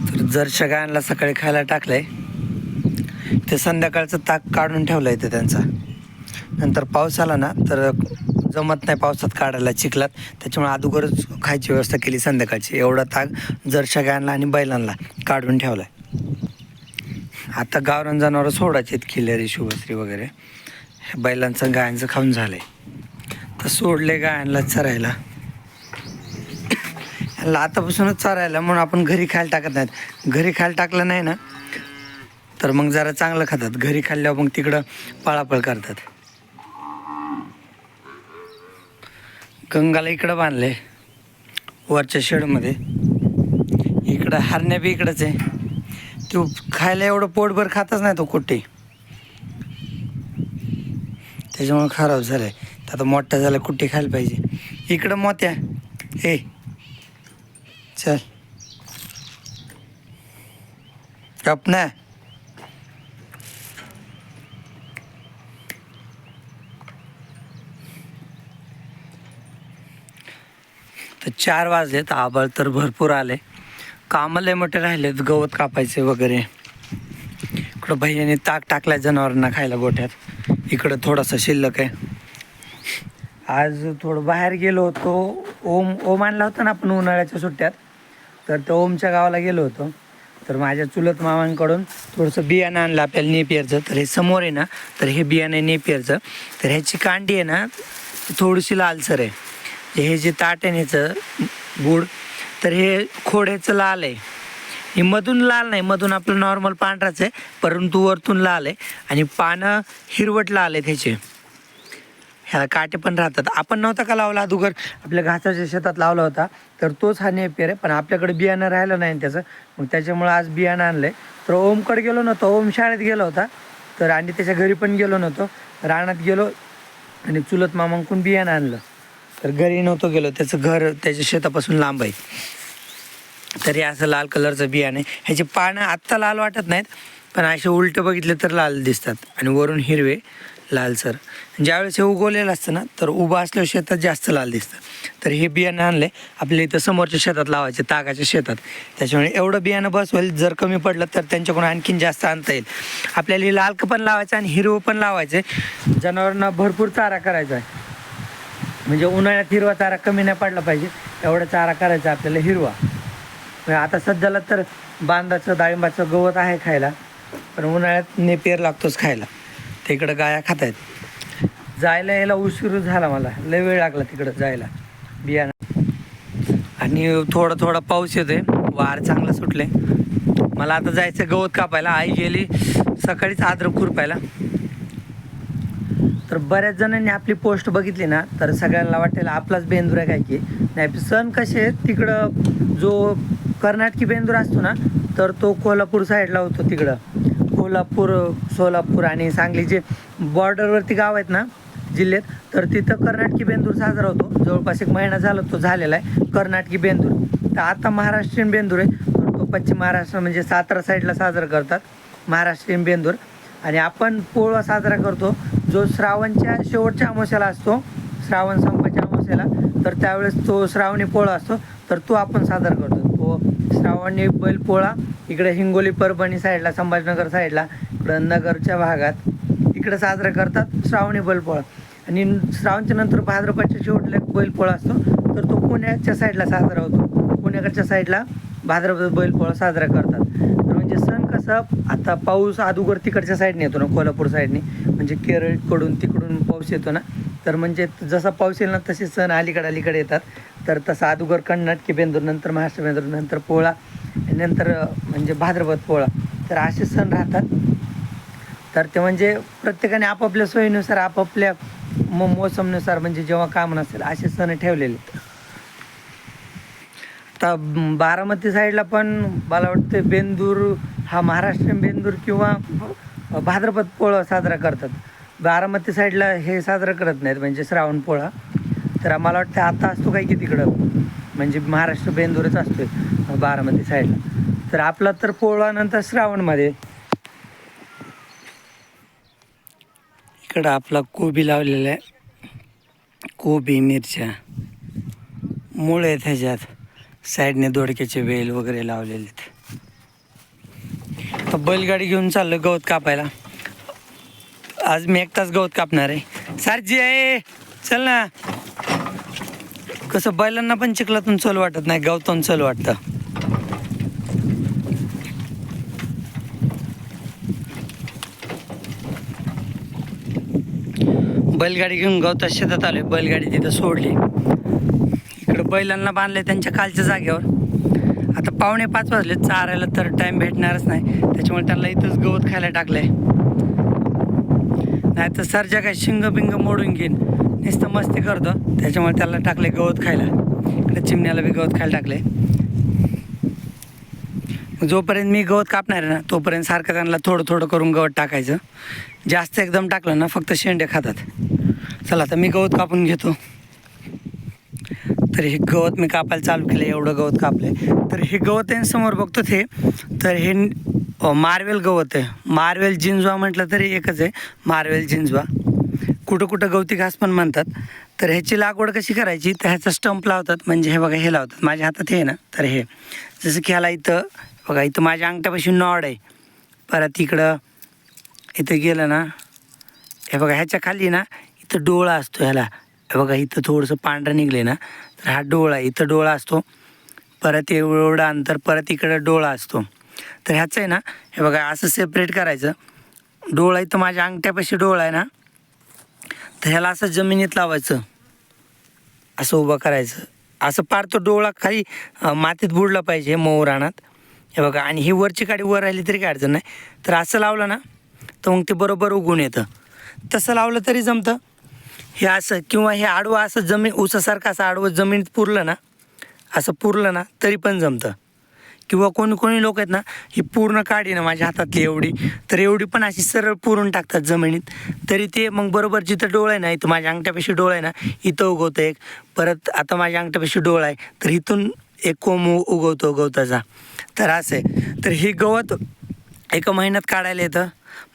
तर जरशा गायांना सकाळी खायला टाकलंय ते संध्याकाळचं ताक काढून ठेवलं आहे ते त्यांचा. नंतर पाऊस आला ना तर जमत नाही पावसात काढायला चिखलात. त्याच्यामुळे अगोदरच खायची व्यवस्था केली संध्याकाळची. एवढा ताक जरशा गायांना आणि बैलांना काढून ठेवला आहे आता गावरान जनावरं सोडायचे आहेत खिलेरी शुभश्री वगैरे. हे बैलांचं गायांचं खाऊन झालं आहे तर सोडले गायांना चरायला. ह्याला आतापासूनच चरायला म्हणून आपण घरी खायला टाकत नाहीत. घरी खायला टाकलं नाही ना तर मग जरा चांगलं खातात. घरी खाल्ल्यावर मग तिकडं पळापळ करतात. गंगाला इकडं बांधले वरच्या शेडमध्ये. इकडं हरण्या बी इकडंच आहे. तो खायला एवढं पोटभर खातच नाही तो कुठे त्याच्यामुळे खराब झालंय. तर आता मोठा झाला कुठे खायला पाहिजे. इकडं मोत्या. ए चल। गप ना तर चार वाजलेत आबाळ तर भरपूर आले. कामं लय मोठे राहिलेत गवत कापायचे वगैरे. इकडं भैयाने ताक टाकलाय जनावरांना खायला गोठ्यात. इकडं थोडासा शिल्लक आहे. आज थोडं बाहेर गेलो होतो. ओम ओम आणला होता ना आपण उन्हाळ्याच्या सुट्ट्यात. तर तो ओमच्या गावाला गेलो होतो. तर माझ्या चुलत मामांकडून थोडंसं बियाणं आणलं आपल्याला नेपियरचं. तर हे समोर आहे ना तर हे बियाणं आहे नेपियरचं. तर ह्याची कांडी आहे ना थोडीशी लालसर आहे. हे जे ताट आहे ह्याचं गुड तर हे खोड्याचं लाल आहे. हे मधून लाल नाही मधून आपलं नॉर्मल पांढराच आहे परंतु वरतून लाल आहे. आणि पानं हिरवट लाल आहे त्याचे ह्याला काटे पण राहतात. आपण नव्हता का लावला अगोदर? आपल्या घासाच्या शेतात लावला होता. तर तोच हा नेपियर आहे. पण आपल्याकडे बियाणं राहिलं नाही त्याचं. मग त्याच्यामुळं आज बियाणं आणलंय. तर ओमकडे गेलो नव्हतो. ओम शाळेत गेलो होता. तर आणि त्याच्या घरी पण गेलो नव्हतो. रानात गेलो आणि चुलत मामांकडून बियाणं आणलं. तर घरी नव्हतो गेलो. त्याचं घर त्याच्या शेतापासून लांब आहे. तरी असं लाल कलरचं बियाणे ह्याचे पानं आत्ता लाल वाटत नाहीत. पण असे उलटं बघितले तर लाल दिसतात. आणि वरून हिरवे. लालसर ज्यावेळेस हे उगवलेलं असतं ना तर उभं असल्यावर शेतात जास्त लाल दिसतं. तर हे बियाणं आणले आपल्या इथं समोरच्या शेतात लावायचे तागाच्या शेतात. त्याच्यामुळे एवढं बियाणं बसवेल जर कमी पडलं तर त्यांच्याकडून आणखीन जास्त आणता येईल. आपल्याला हे लाल पण लावायचं आणि हिरवं पण लावायचं जनावरांना भरपूर चारा करायचा आहे. म्हणजे उन्हाळ्यात हिरवा चारा कमी नाही पडला पाहिजे एवढा चारा करायचा आपल्याला हिरवा. आता सध्याला तर बांधाचं डाळिंबाचं गवत आहे खायला पण उन्हाळ्यात नेपेर लागतोच खायला. तिकडं गाया खात आहेत जायला यायला उशीर झाला मला. लय वेळ लागला तिकडं जायला. बियाणं. आणि थोडा थोडा पाऊस येतोय. वार चांगला सुटले. मला आता जायचं गवत कापायला. आई गेली सकाळीच आद्रक खुरपायला. तर बऱ्याच जणांनी आपली पोस्ट बघितली ना तर सगळ्यांना वाटेल आपलाच बेंदूर आहे काय की. नाही सण कसे आहेत? तिकडं जो कर्नाटकी बेंदूर असतो ना तर तो कोल्हापूर साईडला होतो तिकडं. कोल्हापूर सोलापूर आणि सांगली जे बॉर्डरवरती गाव आहेत ना जिल्ह्यात तर तिथं कर्नाटकी बेंदूर साजरा होतो. जवळपास एक महिना झाला तो झालेला आहे कर्नाटकी बेंदूर. तर आता महाराष्ट्रीयन बेंदूर आहे तो पश्चिम महाराष्ट्र म्हणजे सातारा साईडला साजरा करतात महाराष्ट्रीयन बेंदूर. आणि आपण पोळा साजरा करतो जो श्रावणच्या शेवटच्या अमावस्याला असतो श्रावण संपाच्या अमावस्याला तर त्यावेळेस तो श्रावणी पोळा असतो तर तो आपण साजरा करतो. तो श्रावणी बैल पोळा इकडे हिंगोली परभणी साईडला संभाजीनगर साईडला इकडं नगरच्या भागात. इकडं साजरा करतात श्रावणी बैलपोळा. आणि श्रावणच्या नंतर भाद्रपदच्या शेवटला एक बैलपोळा असतो. तर तो पुण्याच्या साईडला साजरा होतो. पुण्याकडच्या साईडला भाद्रपद बैलपोळा साजरा करतात. तर म्हणजे सण कसं आता पाऊस अगोदर तिकडच्या साईडने येतो ना कोल्हापूर साईडने. म्हणजे केरळकडून तिकडून पाऊस येतो ना. तर म्हणजे जसा पाऊस येईल ना तसे सण अलीकडे अलीकडे येतात. तर तसा कन्नड की बेंदूर नंतर महाराष्ट्र बेंदूर नंतर पोळा नंतर म्हणजे भाद्रपद पोळा. तर असे सण राहतात. तर ते म्हणजे प्रत्येकाने आपापल्या सोयीनुसार आपापल्या म मोसमनुसार म्हणजे जेव्हा काम नसेल असे सण ठेवलेले. आहेत. आता बारामती साईडला पण मला वाटतं बेंदूर हा महाराष्ट्रीयन बेंदूर किंवा भाद्रपद पोळा साजरा करतात. बारामती साईडला हे साजरा करत नाहीत म्हणजे श्रावण पोळा. तर मला वाटतं आता असतो काय की तिकडं? म्हणजे महाराष्ट्र बेंदूरच असतोय बारामती साईडला. तर आपला तर पोळा नंतर श्रावणमध्ये. इकडं आपला कोबी लावलेला आहे. कोबी मिरच्या. मुळे आहेत ह्याच्यात. साईडने दोडक्याचे वेल वगैरे लावलेले आहेत. बैलगाडी घेऊन चाललो गवत कापायला. आज मी एकटाच गवत कापणार आहे. सारजी आहे. चल ना. कसं बैलांना पण चिखलातून चल वाटत नाही गवतातून चल वाटतं. बैलगाडी घेऊन गवतात शेतात आलोय. बैलगाडी तिथं सोडली. इकडं बैलांना बांधले त्यांच्या कालच्या जागेवर. आता पावणे पाच वाजले. चारायला तर टाइम भेटणारच नाही. त्याच्यामुळे त्यांना इथंच गवत खायला टाकलंय. नाही तर सरच्या काय शिंग बिंग मोडून घेईन. नुसतं मस्ती करतो. त्याच्यामुळे त्याला टाकले गवत खायला. इकडे चिमण्याला बी गवत खायला टाकले जोपर्यंत मी गवत कापणार आहे ना तोपर्यंत सारखं त्यांना थोडं थोडं करून गवत टाकायचं. जास्त एकदम टाकलं ना फक्त शेंडे खातात. चला आता मी गवत कापून घेतो. तर हे गवत मी कापायला चालू केलं एवढं गवत कापले तर हे गवत आहे समोर बघतो ते. तर हे मार्वेल गवत आहे. मार्वेल जिंजवा म्हटलं तरी एकच आहे. मार्वेल जिंजवा. कुठं कुठं गवती घास पण म्हणतात. तर ह्याची लागवड कशी करायची? तर ह्याचा स्टंप लावतात. म्हणजे हे बघा हे लावतात. माझ्या हातात हे ना. तर हे. जसं की ह्याला इथं बघा इथं माझ्या अंगठ्यापाशी नॉड आहे. परत इकडं इथं गेलं ना हे बघा ह्याच्या खाली ना इथं डोळा असतो ह्याला. हे बघा इथं थोडंसं पांढरं निघले ना तर हा डोळा इथं डोळा असतो. परत एवढं अंतर परत इकडं डोळा असतो. तर ह्याचं आहे ना हे बघा असं सेपरेट करायचं. डोळा इथं माझ्या अंगठ्यापाशी डोळा आहे ना तर ह्याला असं जमिनीत लावायचं. असं उभं करायचं. असं पार तो डोळा खाली मातीत बुडला पाहिजे मऊ रानात. हे बघा आणि ही वरची काडी वर राहिली तरी काय अडचण नाही. तर असं लावलं ना तर मग ते बरोबर उगून येतं. तसं लावलं तरी जमतं. हे असं किंवा हे आडवं असं जमीन उसासारखं असं आडवं जमिनीत पुरलं ना असं पुरलं ना तरी पण जमतं. किंवा कोणी कोणी लोक आहेत ना ही पूर्ण काढी ना माझ्या हातातली एवढी तर एवढी पण अशी सरळ पुरून टाकतात जमिनीत. तरी ते मग बरोबर जिथं डोळ आहे ना इथं माझ्या अंगठ्यापाशी डोळ आहे ना इथं उगवतं एक. परत आता माझ्या अंगठ्यापाशी डोळा आहे तर इथून एक कोंब उगवतो गवताचा. तर असं आहे. तर हे गवत एका महिन्यात काढायला येतं.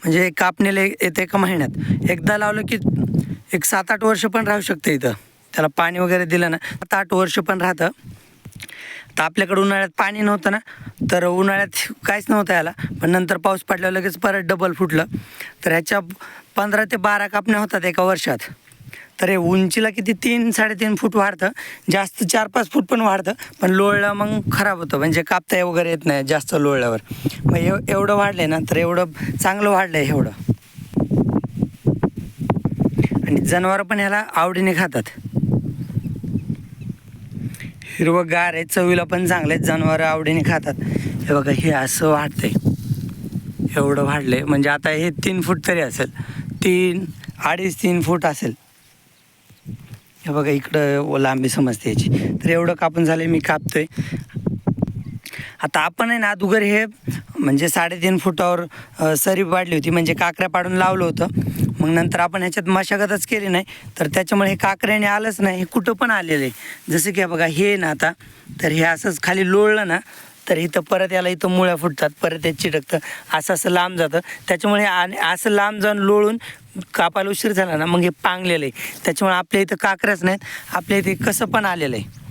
म्हणजे कापणीला येते एका महिन्यात. एकदा लावलं की एक सात आठ वर्ष पण राहू शकतं इथं. त्याला पाणी वगैरे दिलं ना सात आठ वर्ष पण राहतं. तर आपल्याकडे उन्हाळ्यात पाणी नव्हतं ना तर उन्हाळ्यात काहीच नव्हतं याला. पण नंतर पाऊस पडल्यावर लगेच परत डबल फुटलं. तर ह्याच्या पंधरा ते बारा कापण्या होतात एका वर्षात. तर हे उंचीला किती तीन साडेतीन फूट वाढतं. जास्त चार पाच फूट पण वाढतं. पण लोळलं मग खराब होतं. म्हणजे कापता वगैरे येत नाही जास्त लोळल्यावर. मग एव एवढं वाढलं ना तर एवढं चांगलं वाढलं आहे एवढं. आणि जनावरं पण ह्याला आवडीने खातात. हिरवं गार आहे चवीला पण चांगले आहेत जनावरं आवडीने खातात. हे बघा हे असं वाढतंय. एवढं वाढलंय. म्हणजे आता हे तीन फूट तरी असेल. तीन अडीच तीन फूट असेल. हे बघा इकडं लांबी समजते याची. तर एवढं कापून झालं मी कापतोय. आता आपण आहे ना अगोदर हे म्हणजे साडेतीन फुटावर सरी वाढली होती. म्हणजे काकऱ्या पाडून लावलं होतं. मग नंतर आपण ह्याच्यात मशागतच केली नाही. तर त्याच्यामुळे हे काकऱ्याने आलंच नाही. हे कुठं पण आलेलं आहे. जसं की बघा हे ना आता. तर हे असंच खाली लोळलं ना तर इथं परत याला इथं मुळ्या फुटतात परत हे चिटकतं असं असं लांब जातं. त्याच्यामुळे आणि असं लांब जाऊन लोळून कापायला उशीर झाला ना मग हे पांगलेलं आहे. त्याच्यामुळे आपल्या इथं काकऱ्याच नाहीत. आपल्या इथे कसं पण आलेलं आहे.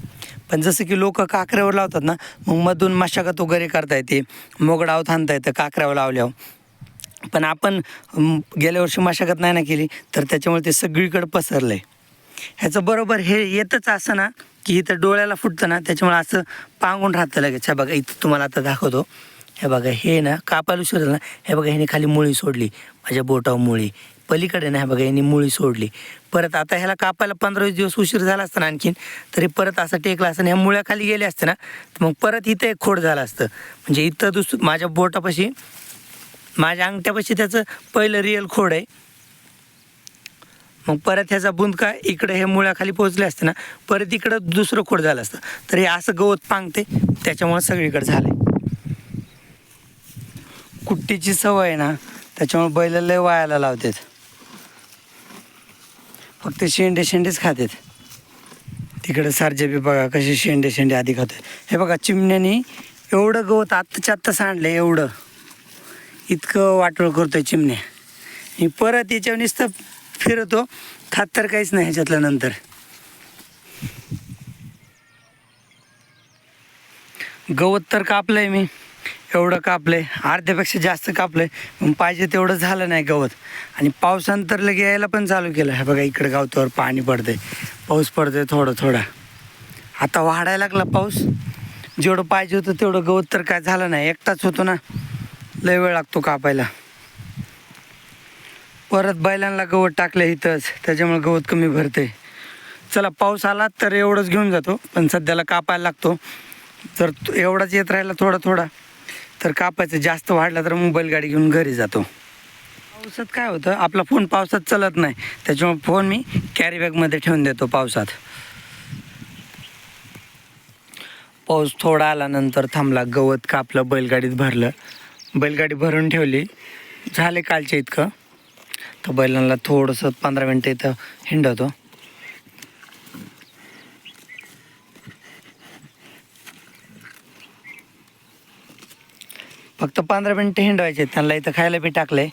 पण जसं की लोक काकऱ्यावर लावतात ना मग मधून मशागत वगैरे करता येते. मोगडाव थांबता येतं काकऱ्यावर लावल्यावर. पण आपण गेल्या वर्षी मशागत नाही ना केली तर त्याच्यामुळे ते सगळीकडे पसरलं आहे ह्याचं बरोबर हे येतच असं ना की इथं डोळ्याला फुटतं ना त्याच्यामुळे असं पांगून राहतं लगेच. ह्या बघा इथं तुम्हाला आता दाखवतो. हे बघा हे ना कापायला उशीर ना हे बघा ह्याने खाली मुळी सोडली माझ्या बोटावर मुळी. पलीकडे ना हे बघा यांनी मुळी सोडली. परत आता ह्याला कापायला पंधरा वीस दिवस उशीर झाला असता ना आणखीन तरी परत असं टेकला असतं ह्या मुळ्या खाली गेल्या असते ना तर मग परत इथं एक खोड झालं असतं. म्हणजे इथं दुस माझ्या बोटापाशी माझ्या अंगठ्यापाशी त्याचं पहिलं रिअल खोड आहे. मग परत ह्याचा बुंदका इकडे हे मुळ्याखाली पोहोचले असते ना परत इकडं दुसरं खोड झालं असतं. तर हे असं गवत पांगते त्याच्यामुळे सगळीकडे झालं कुट्टीची सवय आहे ना त्याच्यामुळे बैल लय वायाला लावतात. फक्त शेंडे शेंडेच खातात. तिकडे सारजे बी बघा कसे शेंडे शेंडे आधी खातात. हे बघा चिमण्याने एवढं गवत आत्ताच्या आत्ता सांडलं एवढं. इतकं वाटोळ करतोय चिमण्या. परत याच्यावर नुसतं फिरतो. खात तर काहीच नाही ह्याच्यातल्या नंतर. गवत तर कापलंय मी. एवढं कापलंय. अर्ध्यापेक्षा जास्त कापलंय. पण पाहिजे तेवढं झालं नाही गवत. आणि पावसानंतर लगे यायला पण चालू केलं. हे बघा इकडे गावतोवर पाणी पडतंय. पाऊस पडतोय थोडं थोडा. आता वाढायला लागला पाऊस. जेवढं पाहिजे होतं तेवढं गवत तर काय झालं नाही. एकटाच होतो ना. लय वेळ लागतो कापायला. परत बैलांना गवत टाकलं इथंच. त्याच्यामुळे गवत कमी भरते. चला पाऊस आला तर एवढंच घेऊन जातो. पण सध्याला कापायला लागतो. जर एवढाच येत राहिला थोडा थोडा तर कापायचं जास्त वाढला तर मग बैलगाडी घेऊन घरी जातो. पावसात काय होतं? आपला फोन पावसात चलत नाही. त्याच्यामुळे फोन मी कॅरीबॅगमध्ये ठेवून देतो पावसात. पाऊस थोडा आल्यानंतर थांबला. गवत कापलं बैलगाडीत भरलं. बैलगाडी भरून ठेवली. झाले कालच्या इतकं. तर बैलांना थोडंसं पंधरा मिनटं इथं हिंडवतो. फक्त पंधरा मिनटं हिंडवायचे त्यांना इथं खायला बी टाकलंय.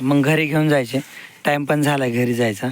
मग घरी घेऊन जायचे. टाईम पण झाला घरी जायचा.